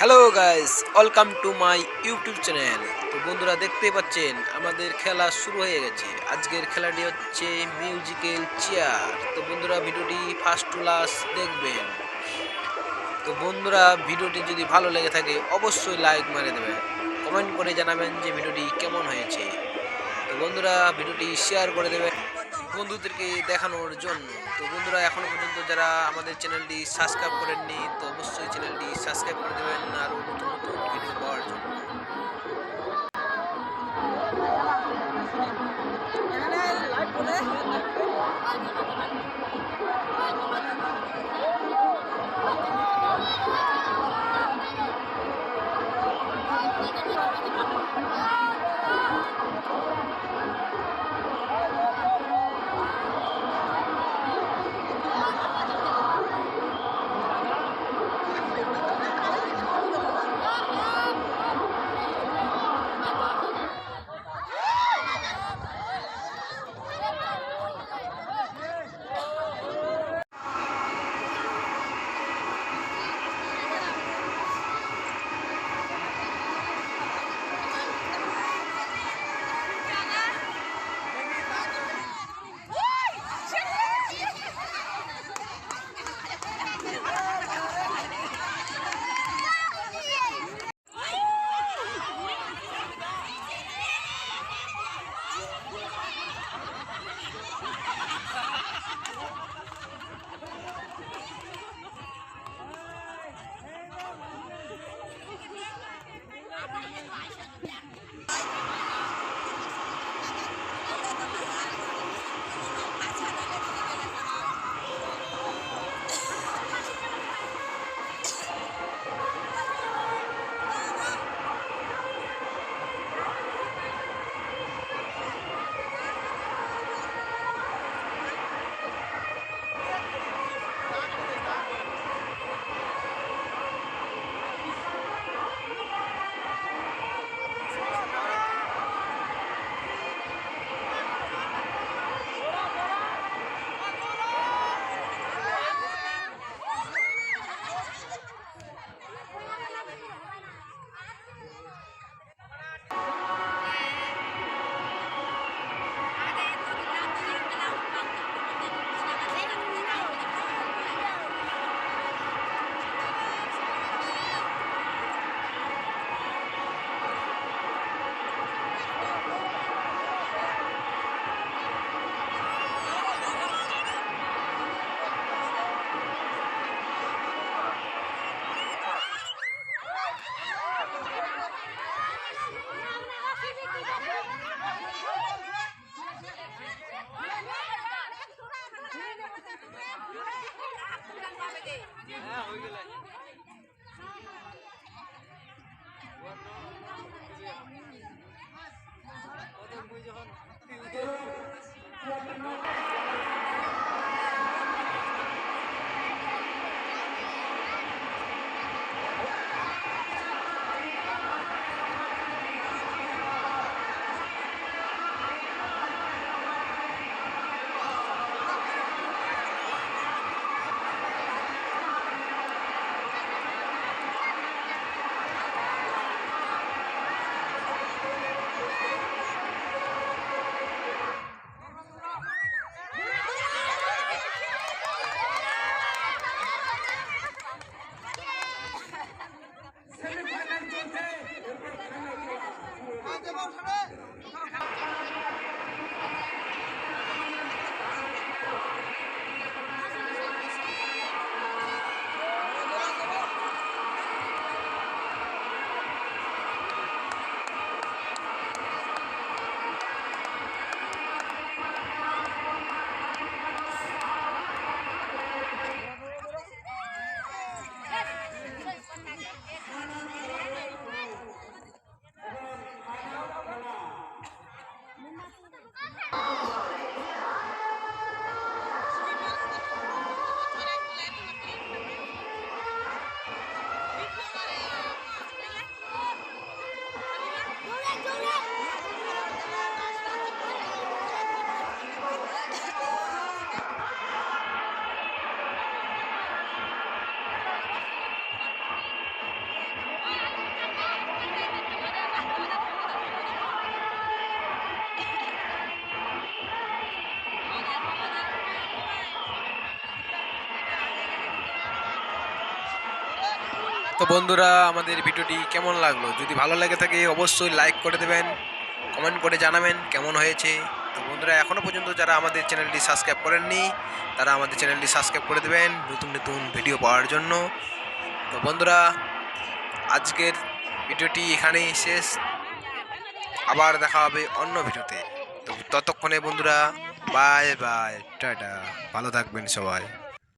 Hello guys welcome to my YouTube channel তো বন্ধুরা, দেখতেই পাচ্ছেন, আমাদের খেলা শুরু হয়ে গেছে। আজকের খেলাটি হচ্ছে মিউজিক্যাল চেয়ার তো বন্ধুরা, ভিডিওটি ফার্স্ট টু লাস্ট দেখবেন। তো বন্ধুরা, ভিডিওটি যদি ভালো লেগে থাকে, অবশ্যই লাইক মারে দেবেন। কমেন্ট করে জানাবেন যে ভিডিওটি কেমন হয়েছে। তো বন্ধুরা, ভিডিওটি শেয়ার করে দেবেন। বন্ধুদেরকে দেখানোর জন্য। তো বন্ধুরা, এখনও পর্যন্ত যারা আমাদের চ্যানেলটি সাবস্ক্রাইব করেননি, তো অবশ্যই চ্যানেলটি সাবস্ক্রাইব করে দেবেন। আরও নতুন নতুন ভিডিও পাওয়ার Elijah. যখন তো বন্ধুরা, আমাদের ভিডিওটি কেমন লাগল? যদি ভালো লেগে থাকে, অবশ্যই লাইক করে দেবেন কমেন্ট করে জানাবেন কেমন হয়েছে। তো বন্ধুরা এখনও পর্যন্ত যারা আমাদের চ্যানেলটি সাবস্ক্রাইব করেননি, তারা আমাদের চ্যানেলটি সাবস্ক্রাইব করে দেবেন নতুন নতুন ভিডিও পাওয়ার জন্য। তো বন্ধুরা, আজকের ভিডিওটি এখানেই শেষ। আবার দেখা হবে অন্য ভিডিওতে। তো ততক্ষণে বন্ধুরা বাই বাই টাটা। ভালো থাকবেন সবাই।